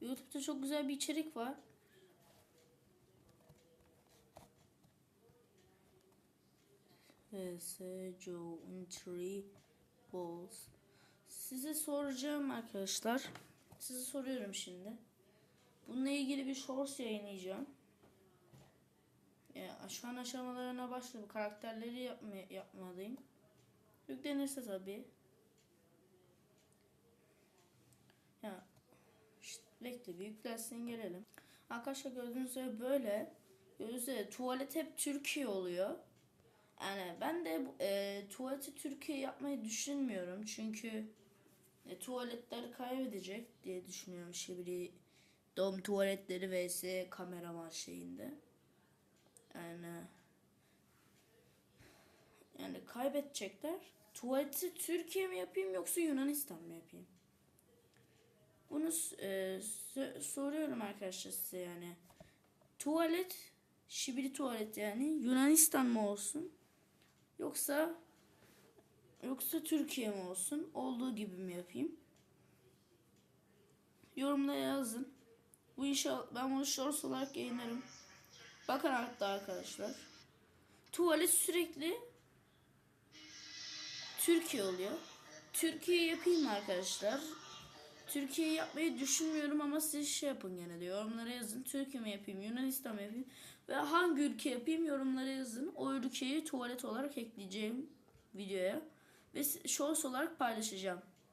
YouTube'da çok güzel bir içerik var. Joe three balls. Size soracağım arkadaşlar. Size soruyorum şimdi. Bununla ilgili bir shorts yayınlayacağım. Ya, şu an aşamalarına başladım. Karakterleri yapma, yapmalıyım. Yüklenirse tabii. Bekle yüklensin gelelim. Arkadaşlar gördüğünüz üzere böyle. Gördüğünüz üzere tuvalet hep Türkiye oluyor. Yani ben de e, tuvaleti Türkiye yapmayı düşünmüyorum. Çünkü e, tuvaletler kaybedecek diye düşünüyorum. Şibri dom tuvaletleri vs kameraman şeyinde. Yani yani kaybedecekler. Tuvaleti Türkiye mi yapayım yoksa Yunanistan mı yapayım? Bunu e, soruyorum arkadaşlar size yani. Tuvalet, şibiri tuvalet yani Yunanistan mı olsun? Yoksa yoksa Türkiye mi olsun? Olduğu gibi mi yapayım? Yorumlara yazın. Bu inşallah ben bunu shorts olarak yayınlarım. Bakın hatta arkadaşlar. Tuvalet sürekli Türkiye oluyor. Türkiye yapayım arkadaşlar? Türkiye yapmayı düşünmüyorum ama siz şey yapın gene de yorumlara yazın. Türkiye mi yapayım, Yunanistan mı yapayım ve hangi ülke yapayım yorumlara yazın. O ülkeyi tuvalet olarak ekleyeceğim videoya ve shorts olarak paylaşacağım.